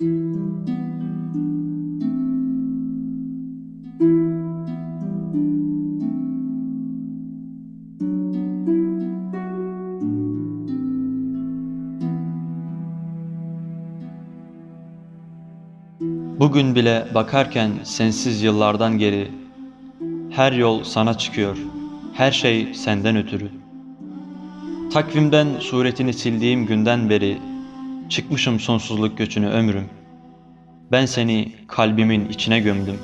Bugün bile bakarken sensiz yıllardan geri Her yol sana çıkıyor, her şey senden ötürü. Takvimden suretini sildiğim günden beri Çıkmışım sonsuzluk göçünü ömrüm Ben seni kalbimin içine gömdüm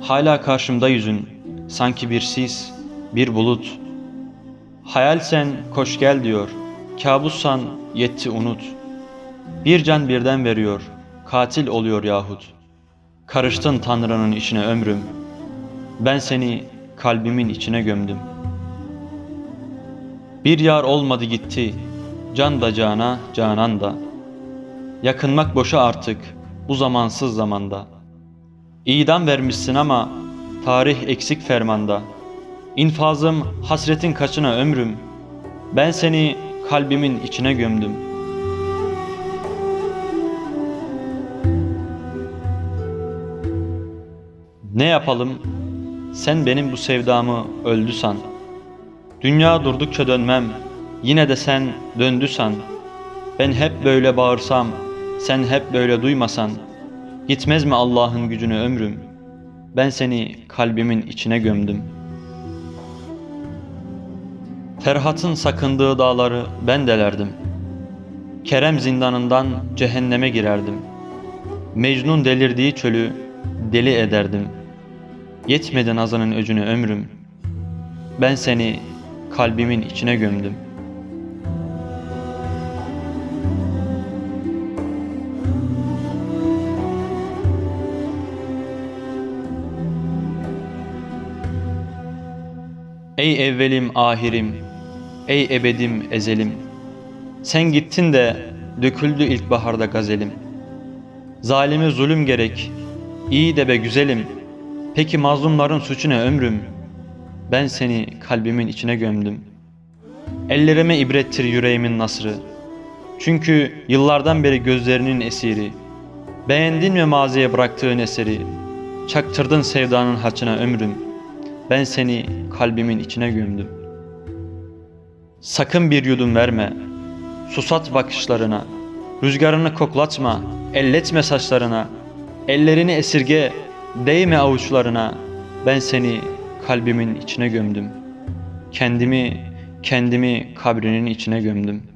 Hala karşımda yüzün, sanki bir sis, bir bulut Hayalsen koş gel diyor, kabussan yetti unut Bir can birden veriyor, katil oluyor yahut. Karıştın Tanrı'nın içine ömrüm. Ben seni kalbimin içine gömdüm. Bir yar olmadı gitti, can da cana, canan da. Yakınmak boşa artık, bu zamansız zamanda. İdam vermişsin ama, tarih eksik fermanda. İnfazım hasretin kaçına ömrüm. Ben seni kalbimin içine gömdüm.'' Ne yapalım? Sen benim bu sevdamı öldü san. Dünya durdukça dönmem, yine de sen döndü san. Ben hep böyle bağırsam, sen hep böyle duymasan. Gitmez mi Allah'ın gücüne ömrüm? Ben seni kalbimin içine gömdüm. Ferhat'ın sakındığı dağları ben delerdim. Kerem zindanından cehenneme girerdim. Mecnun delirdiği çölü deli ederdim. Yetmedi nazının öcünü ömrüm. Ben seni kalbimin içine gömdüm. Ey evvelim ahirim, ey ebedim ezelim. Sen gittin de döküldü ilkbaharda gazelim. Zalime zulüm gerek, iyi de be güzelim. Peki mazlumların suçu ne ömrüm? Ben seni kalbimin içine gömdüm. Ellerime ibrettir yüreğimin nasrı. Çünkü yıllardan beri gözlerinin esiri. Beğendin mi maziye bıraktığın eseri? Çaktırdın sevdanın haçına ömrüm. Ben seni kalbimin içine gömdüm. Sakın bir yudum verme. Susat bakışlarına. Rüzgarını koklatma. Elletme saçlarına. Ellerini esirge. Değme avuçlarına. Ben seni kalbimin içine gömdüm. Kendimi, kendimi kabrinin içine gömdüm.''